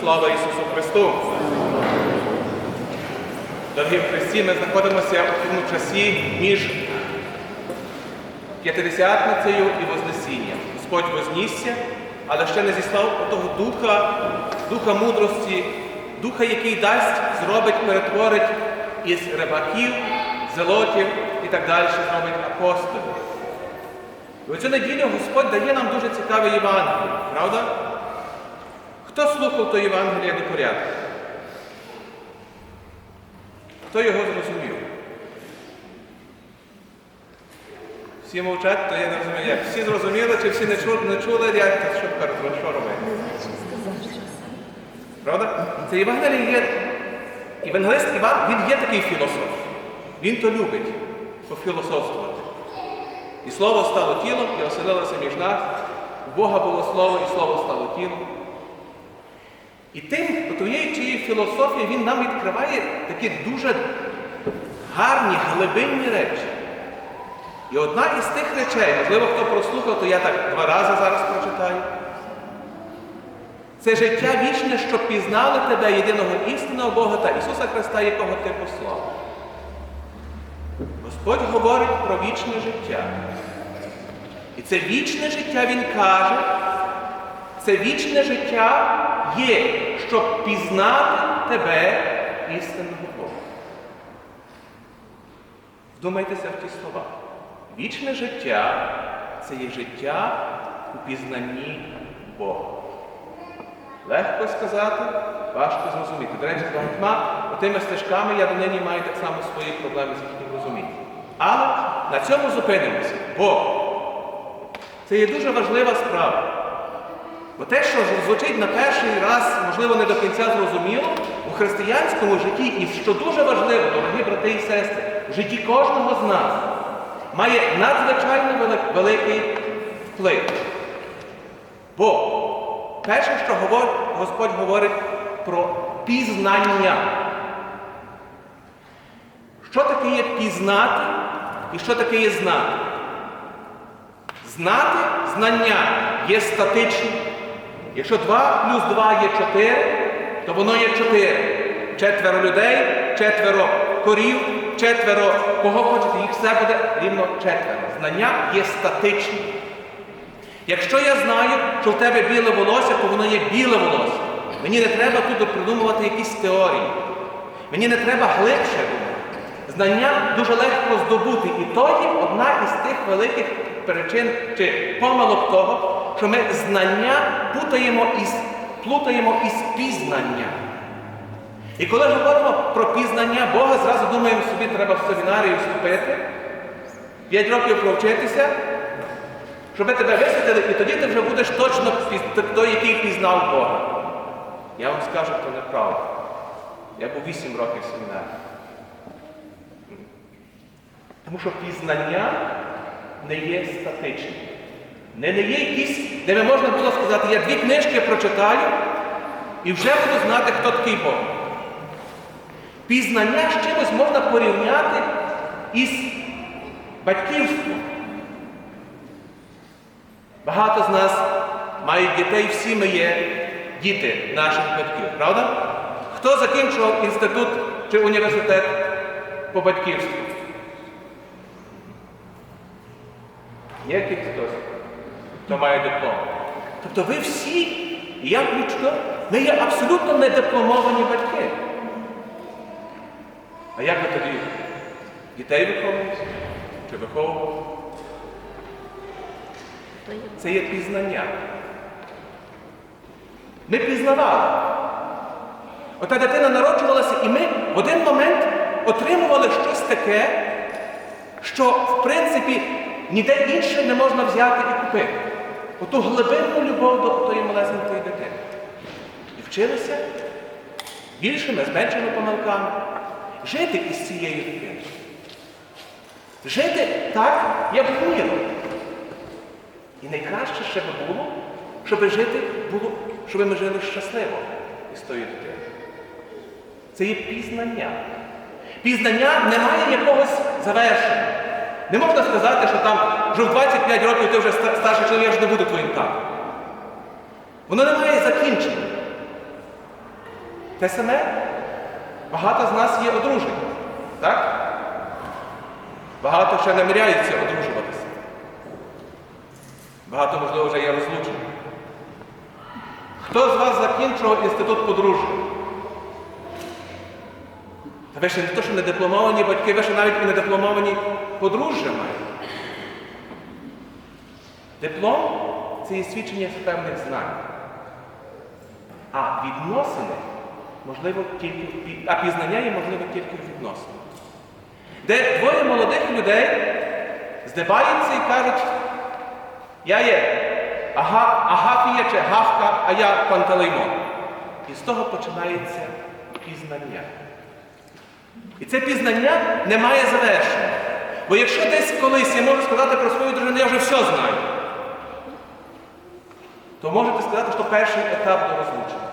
Слава Ісусу Христу! Дорогі Христі, ми знаходимося у тому часі між П'ятидесятницею і Вознесінням. Господь вознісся, але ще не зіслав того духа, духа мудрості, духа, який дасть, зробить, перетворить із рибаків, зелотів і так далі, зробить апостолів. І оцю неділю Господь дає нам дуже цікаве Євангеліє, правда? Хто слухав то Євангеліє до порядку? Хто його зрозумів? Всі мовчать, то я не розумію, як. Всі зрозуміли, чи всі не чули, не чули, як що тепер що робити? Правда? Це Євангеліє є. Євангелист Іван, він є такий філософ. Він то любить пофілософствувати. І слово стало тілом і оселилося між нас. У Бога було слово, і слово стало тілом. І тим, тією чиєю філософією він нам відкриває такі дуже гарні, глибинні речі. І одна із тих речей, можливо, хто прослухав, то я так два рази зараз прочитаю. Це життя вічне, щоб пізнали тебе, єдиного істинного Бога та Ісуса Христа, якого ти послав. Господь говорить про вічне життя. І це вічне життя Він каже, це вічне життя є, щоб пізнати тебе, істинного Бога. Вдумайтеся в ті слова. Вічне життя це є життя у пізнанні Бога. Легко сказати, важко зрозуміти. До речі, з багатьма тими стежками я донині маю так само свої проблеми з їхнім розумінням. Але на цьому зупинимося, бо це є дуже важлива справа. Бо те, що звучить на перший раз, можливо, не до кінця зрозуміло, у християнському житті, і що дуже важливо, дорогі брати і сестри, в житті кожного з нас має надзвичайно великий вплив. Бо перше, що Господь говорить про пізнання. Що таке є пізнати і що таке є знати? Знати знання є статичним. Якщо 2 плюс 2 є 4, то воно є 4. Четверо людей, четверо корів, четверо кого хочете, їх все буде рівно четверо. Знання є статичним. Якщо я знаю, що в тебе біле волосся, то воно є біле волосся. Мені не треба тут придумувати якісь теорії. Мені не треба глибше. Знання дуже легко здобути. І то є одна із тих великих причин чи помилок того, що ми знання путаємо із, плутаємо із пізнанням. І коли говоримо про пізнання Бога, зразу думаємо собі, треба в семінарію вступити, 5 років провчитися, щоб тебе висвятили, і тоді ти вже будеш точно той, який пізнав Бога. Я вам скажу, то неправда. Я був 8 років в семінарі. Тому що пізнання не є статичним. Не, не є якісь, де не можна було сказати, я дві книжки прочитаю і вже буду знати, хто такий Бог. Пізнання з чимось можна порівняти із батьківством. Багато з нас мають дітей, всі ми є діти наших батьків, правда? Хто закінчував інститут чи університет по батьківству? Є хтось, хто має диплом. Тобто ви всі, і я ми є абсолютно недипломовані батьки. А як ви тоді дітей виховуєте? Чи виховували? Це є пізнання. Ми пізнавали. Ота дитина народжувалася, і ми в один момент отримували щось таке, що, в принципі, ніде інше не можна взяти і купити. Оту глибинну любов до тої малесенької дитини. І вчилися більшими, з меншими помилками жити із цією дитиною. Жити так, як вміло. І найкраще ще би було, щоб жити було, щоб ми жили щасливо із тою дитиною. Це є пізнання. Пізнання не має якогось завершення. Не можна сказати, що там вже в 25 років ти вже старший чоловік, вже не буду твоїм татом. Воно не має закінчення. Те саме, багато з нас є одружені. Так? Багато ще наміряються одружуватися. Багато, можливо, вже є розлучені. Хто з вас закінчував інститут подружжя? Ви ще не то, що не дипломовані батьки, ви ще навіть і не дипломовані подружжя маєте. Диплом це є свідчення певних знань. А відносини можливо тільки а пізнання є можливо тільки в відносинах. Де двоє молодих людей здиваються і кажуть, я є ага, Агафія чи Гавка, а я Пантелеймон. І з того починається пізнання. І це пізнання не має завершення. Бо якщо десь колись я можу сказати про свою дружину, я вже все знаю, то можете сказати, що перший етап до розлучення.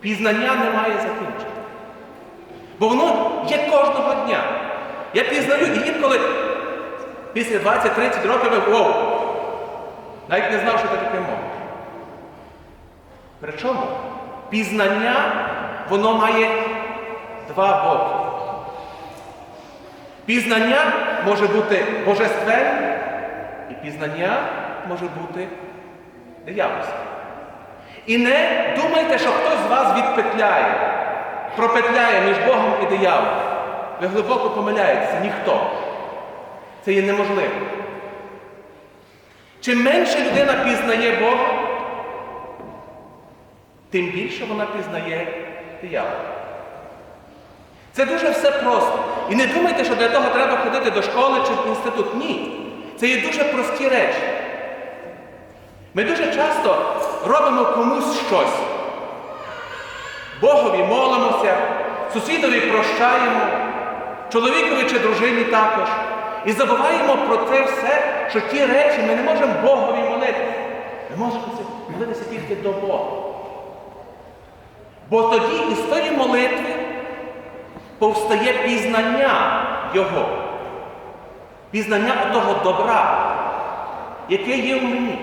Пізнання не має закінчення. Бо воно є кожного дня. Я пізнаю і інколи після 20-30 років я навіть не знав, що таке мова. Причому пізнання воно має два боки. Пізнання може бути божественне, і пізнання може бути диявольське. І не думайте, що хтось з вас відпетляє, пропетляє між Богом і дияволом. Ви глибоко помиляєтеся, ніхто. Це є неможливо. Чим менше людина пізнає Бога, тим більше вона пізнає диявола. Це дуже все просто. І не думайте, що для того треба ходити до школи чи в інститут. Ні. Це є дуже прості речі. Ми дуже часто робимо комусь щось. Богові молимося, сусідові прощаємо, чоловікові чи дружині також. І забуваємо про це все, що ті речі ми не можемо Богові молитися. Ми можемо молитися тільки до Бога. Бо тоді із тої молитви повстає пізнання Його, пізнання того добра, яке є в мені.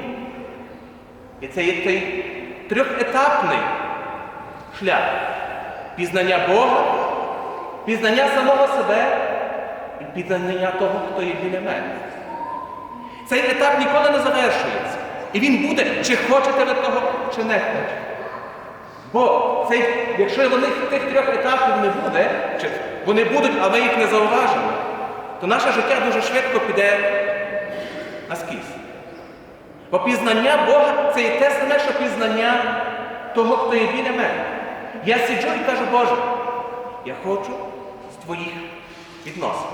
І це є той трьохетапний шлях пізнання Бога, пізнання самого себе і пізнання того, хто є біля мене. Цей етап ніколи не завершується. І він буде, чи хочете ви того, чи не хочете. Бо цей, якщо вони тих трьох етапів не буде, чи вони будуть, а ми їх не зауважимо, то наше життя дуже швидко піде наскіз. Бо пізнання Бога це і те саме, що пізнання того, хто є біля мене. Я сиджу і кажу, Боже, я хочу з твоїх відносин.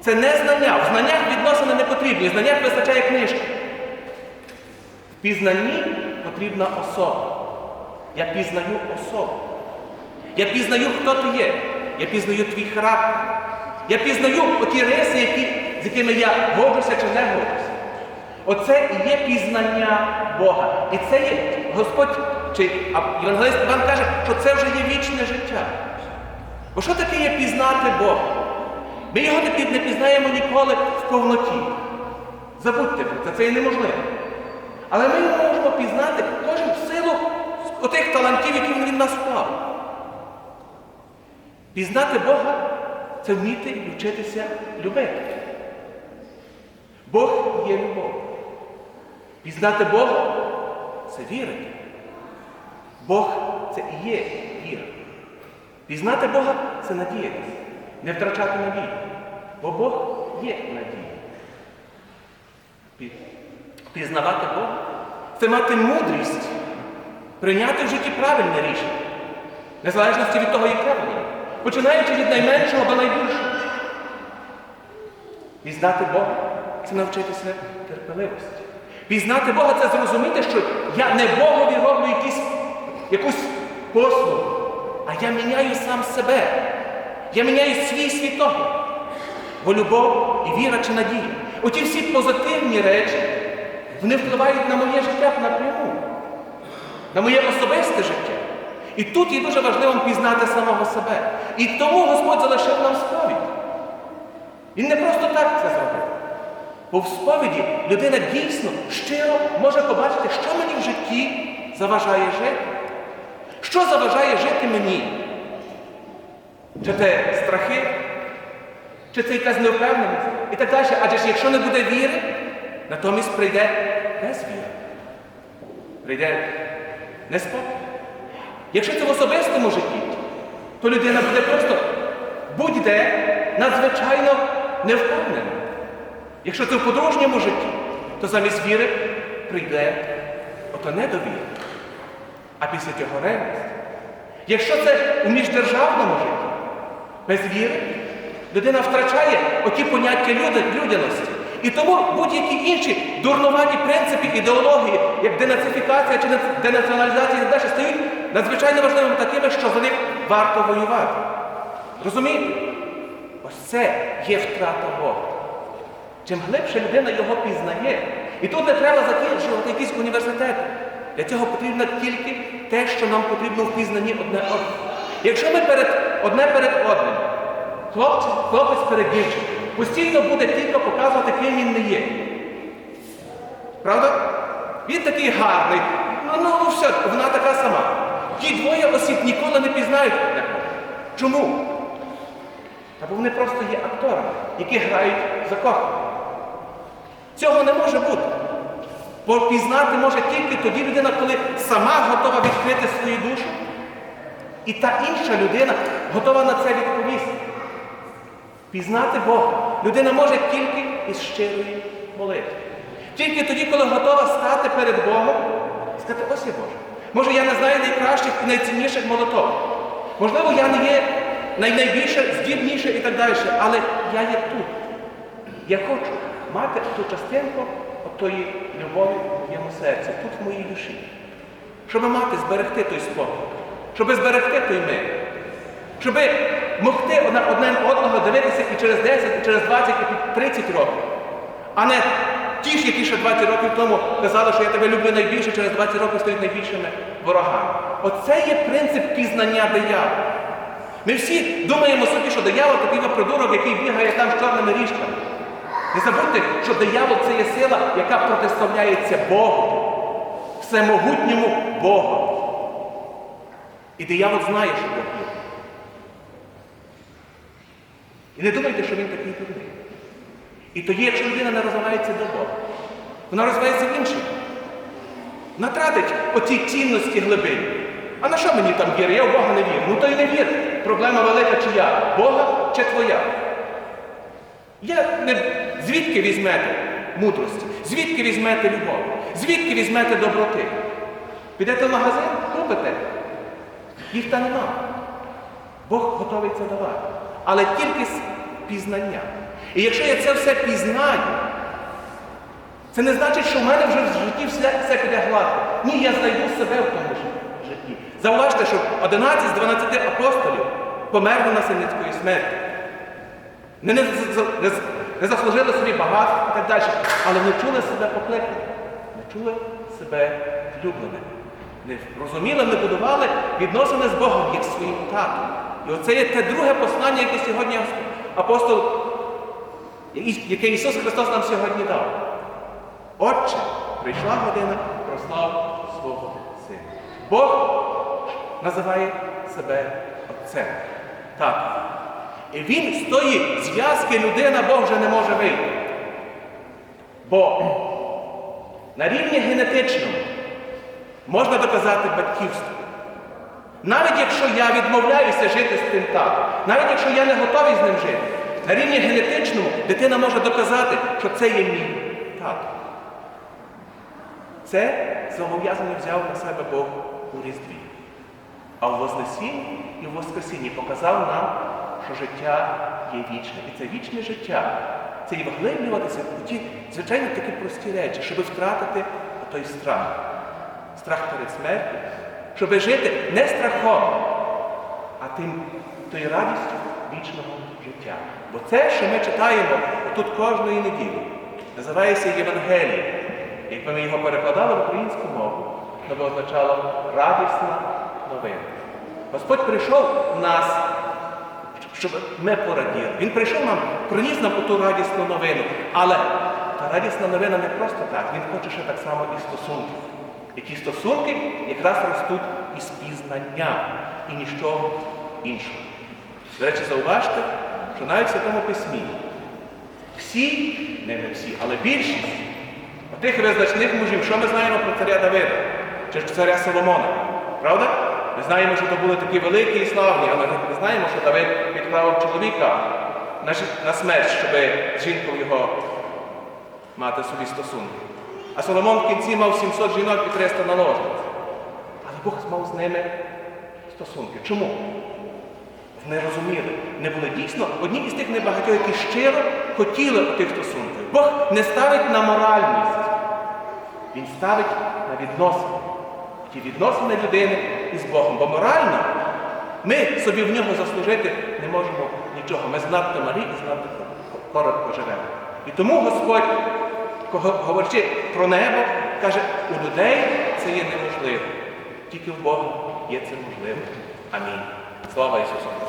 Це не знання. В знаннях відносини не потрібні. В знаннях вистачає книжки. В пізнанні потрібна особа. Я пізнаю особу. Я пізнаю, хто ти є. Я пізнаю твій характер. Я пізнаю оті риси, які, з якими я годжуся чи не годжуся. Оце і є пізнання Бога. І це є Господь, чи Євангелист Іван каже, що це вже є вічне життя. Бо що таке є пізнати Бога? Ми його не пі- не пізнаємо ніколи в повноті. Забудьте про це, це є неможливо. Але ми його можемо пізнати кожен отих талантів, які він нас вклав. Пізнати Бога це вміти і вчитися любити. Бог є любов. Пізнати Бога це вірити. Бог це і є віра. Пізнати Бога це надіятися, не втрачати надію. Бо Бог є надія. Пізнавати Бога це мати мудрість, прийняти в житті правильне рішення, незалежності від того, яке воно, починаючи від найменшого до найбільшого. Пізнати Бога це навчитися терпеливості. Пізнати Бога це зрозуміти, що я не Богові роблю якісь, якусь послугу, а я міняю сам себе. Я міняю свій світогляд. Бо любов і віра чи надія. Оті всі позитивні речі, вони впливають на моє життя напряму, на моє особисте життя. І тут є дуже важливим пізнати самого себе. І тому Господь залишив нам сповідь. Він не просто так це зробив. Бо в сповіді людина дійсно щиро може побачити, що мені в житті заважає жити? Що заважає жити мені? Чи це страхи? Чи це якась невпевненість? І так далі. Адже ж якщо не буде віри, натомість прийде без віри. Прийде неспокій. Якщо це в особистому житті, то людина буде просто будь-де надзвичайно невпевнена. Якщо це в подружньому житті, то замість віри прийде ото недовіра. А після цього ревність. Якщо це у міждержавному житті, без віри, людина втрачає оті поняття людяності. І тому будь-які інші дурнуваті принципи ідеології, як денацифікація чи денаціоналізація і далі, стають надзвичайно важливими такими, що за них варто воювати. Розумієте? Ось це є втрата Бога. Чим глибше людина його пізнає, і тут не треба закінчувати якісь університети. Для цього потрібно тільки те, що нам потрібно в одне одного. Якщо ми перед, одне перед одним, хлопець, хлопець перед дівчиною, постійно буде тільки показувати, ким він не є. Правда? Він такий гарний. Ну, ну, ну все, вона така сама. Ті двоє осіб ніколи не пізнають. Чому? Та бо вони просто є акторами, які грають за кохання. Цього не може бути. Бо пізнати може тільки тоді людина, коли сама готова відкрити свою душу, і та інша людина готова на це відповісти. Пізнати Бога людина може тільки із щирої молитви. Тільки тоді, коли готова стати перед Богом сказати, ось я Боже. Може, я не знаю найкращих і найцінніших молоток. Можливо, я не є найбільше, здібніше і так далі, але я є тут. Я хочу мати ту частинку тої любові в моєму серці, тут в моїй душі. Щоб мати, зберегти той спокій, щоб зберегти той мир, щоб могти одне одного дивитися і через 10, і через 20, і 30 років. А не ті ж, які ще 20 років тому казали, що я тебе люблю найбільше, через 20 років стають найбільшими ворогами. Оце є принцип пізнання диявола. Ми всі думаємо собі, що диявол такий придурок, який бігає там з чорними ріжками. Не забудьте, що диявол це є сила, яка протиставляється Богу, всемогутньому Богу. І диявол знає, що Бог є. І не думайте, що він такий дурний. І тоді, якщо людина не розвивається до Бога, вона розвивається в іншому. Вона тратить оці цінності глибини. А на що мені там віри? Я в Бога не вірю. Ну то й не вір. Проблема велика чия? Бога чи твоя? Я не... Звідки візьмете мудрості? Звідки візьмете любов? Звідки візьмете доброти? Підете в магазин, купите. Їх там нема. Бог готовий це давати. Але тільки з пізнання. І якщо я це все пізнаю, це не значить, що в мене вже в житті все, все піде гладко. Ні, я знайду себе в тому житті. Зауважте, що 11 з 12 апостолів померли насильницької смерті. Не, не, не, не заслужили собі багатство і так далі, але не чули себе покликати, не чули себе влюбленими. Не розуміли, не будували відносини з Богом, як своїм татом. І оце є те друге послання, яке сьогодні апостол, яке Ісус Христос нам сьогодні дав. Отче, прийшла година прослав свого Сина. Бог називає себе Отцем. Так. І він з тої зв'язки людина Бог вже не може вийти. Бо на рівні генетичному можна доказати батьківство. Навіть якщо я відмовляюся жити з тим татом, навіть якщо я не готовий з ним жити, на рівні генетичному дитина може доказати, що це є мій тато. Це зобов'язання взяв на себе Бог у Різдві. А в Вознесінні і в Воскресінні показав нам, що життя є вічне. І це вічне життя. Це і вглиблюватися в ті, звичайно, такі прості речі, щоб втратити той страх. Страх перед смертю, щоб жити не страхом, а тим тою радістю вічного життя. Бо це, що ми читаємо тут кожної неділі, називається Євангеліє. Якби ми його перекладали в українську мову, то би означало радісна новина. Господь прийшов нас, щоб ми пораділи. Він прийшов нам, приніс нам ту радісну новину. Але та радісна новина не просто так, він хоче ще так само і стосунків. І ті стосунки якраз ростуть із пізнання і нічого іншого. До речі, зауважте, що навіть в Святому Письмі всі, не не всі, але більшість отих визначних мужів, що ми знаємо про царя Давида чи царя Соломона, правда? Ми знаємо, що то були такі великі і славні, але ми знаємо, що Давид відправив чоловіка на, смерть, щоб з жінкою його мати собі стосунки. А Соломон в кінці мав 700 жінок і 300 наложниць. Але Бог мав з ними стосунки. Чому? Не розуміли, не були дійсно одні із тих небагатьох, які щиро хотіли тих стосунків. Бог не ставить на моральність, Він ставить на відносини. Ті відносини людини із Богом. Бо морально ми собі в нього заслужити не можемо нічого. Ми знадто малі і знадто коротко живемо. І тому Господь, говорячи про небо, каже, у людей це є неможливо. Тільки в Бога є це можливо. Амінь. Слава Ісусу!